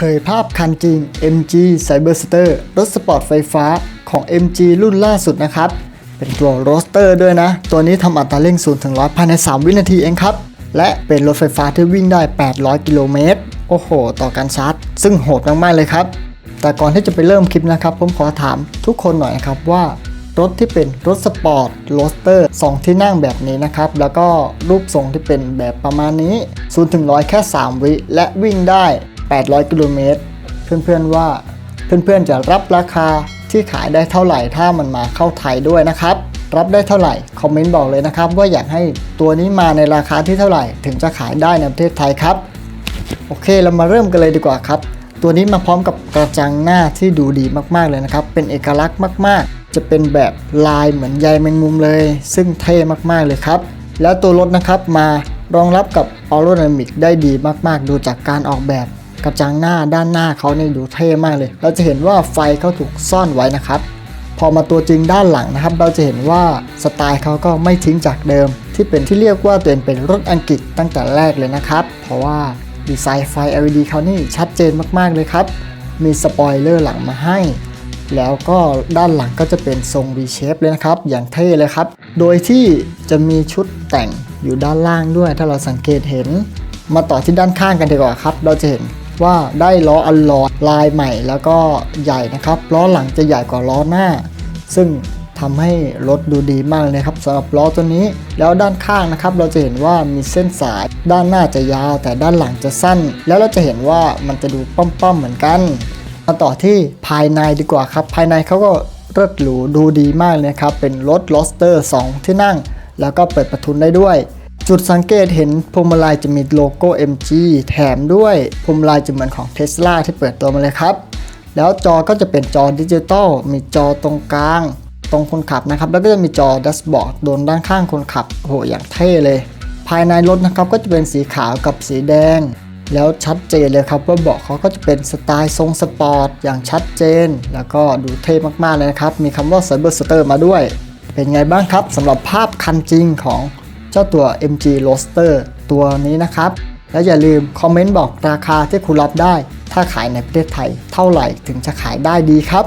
เผยภาพคันจริง MG Cyberster รถสปอร์ตไฟฟ้าของ MG รุ่นล่าสุดนะครับ เป็นตัวโรสเตอร์ด้วยนะ ตัวนี้ทำอัตราเร่ง0ถึง100ภายใน 3 วินาทีเองครับ และเป็นรถไฟฟ้าที่วิ่งได้ 800 กิโลเมตร โอ้โห ต่อการชาร์จ ซึ่งโหดมาก ๆ เลยครับ แต่ก่อนที่จะไปเริ่มคลิปนะครับ ผมขอถามทุกคนหน่อยครับว่ารถที่เป็นรถสปอร์ตโรสเตอร์2ที่นั่งแบบนี้นะครับ แล้วก็รูปทรงที่เป็นแบบประมาณนี้0ถึง100 แค่ 3 วิ และวิ่งได้ 800 กิโลเมตร เพื่อนๆว่าเพื่อนๆจะรับราคาที่ขายได้เท่าไหร่ถ้ามันมาเข้าไทยด้วยนะครับ รับได้เท่าไหร่คอมเมนต์บอกเลยนะครับ ว่าอยากให้ตัวนี้มาในราคาที่เท่าไหร่ถึงจะขายได้ในประเทศไทยครับโอเคเรามาเริ่มกันเลยดีกว่าครับ ตัวนี้มาพร้อมกับกระจังหน้าที่ดูดีมากๆเลยนะครับ เป็นเอกลักษณ์มาก ๆ จะเป็นแบบลายเหมือนใยแมงมุมเลย ซึ่งเท่มากๆเลยครับ แล้วตัวรถนะครับมารองรับกับ a e r o d y n a m i c ได้ดีมากๆ ดูจากการออกแบบ กระจังหน้าด้านหน้าเขาเนี่ยดูเท่มากเลย เราจะเห็นว่าไฟเขาถูกซ่อนไว้นะครับ พอมาตัวจริงด้านหลังนะครับ เราจะเห็นว่าสไตล์เขาก็ไม่ทิ้งจากเดิม ที่เป็นที่เรียกว่าตัวเองเป็นรถอังกฤษตั้งแต่แรกเลยนะครับ เพราะว่าดีไซน์ไฟ LED เขานี่ชัดเจนมากๆเลยครับ มีสปอยเลอร์หลังมาให้ แล้วก็ด้านหลังก็จะเป็นทรง V shape เลยนะครับ อย่างเท่เลยครับ โดยที่จะมีชุดแต่งอยู่ด้านล่างด้วย ถ้าเราสังเกตเห็น มาต่อที่ด้านข้างกันดีกว่าครับ เราจะเห็น ว่าได้ล้ออัลลอยลายใหม่แล้วก็ใหญ่นะครับล้อหลังจะใหญ่กว่าล้อหน้า ซึ่งทำให้รถดูดีมากเลยครับสำหรับล้อตัวนี้ แล้วด้านข้างนะครับ เราจะเห็นว่ามีเส้นสาย ด้านหน้าจะยาว แต่ด้านหลังจะสั้น แล้วเราจะเห็นว่ามันจะดูป้อมๆเหมือนกันมาต่อที่ภายในดีกว่าครับ ภายในเขาก็เลิศหรูดูดีมากเลยครับ เป็นรถลอสเตอร์ 2 ที่นั่ง แล้วก็เปิดประทุนได้ด้วย จุดสังเกตเห็นพวงมาลัยจะมีโลโก้ MG แถมด้วยพวงมาลัยจะเหมือนของ Tesla ที่เปิดตัวมาเลยครับ แล้วจอก็จะเป็นจอดิจิตอลมีจอตรงกลาง ตรงคนขับนะครับ แล้วก็จะมีจอดัสบอร์ดโดนด้านข้างคนขับโหอย่างเท่เลย ภายในรถนะครับก็จะเป็นสีขาวกับสีแดง แล้วชัดเจนเลยครับว่าเบาะเขาก็จะเป็นสไตล์ทรงสปอร์ตอย่างชัดเจน แล้วก็ดูเท่มากๆเลยนะครับมีคำว่า Cyberster มาด้วย เป็นไงบ้างครับสำหรับภาพคันจริงของ จ้าตัว MG Roadster ตัวนี้นะครับ แล้วอย่าลืมคอมเมนต์บอกราคาที่คุณรับได้ ถ้าขายในประเทศไทยเท่าไหร่ถึงจะขายได้ดีครับ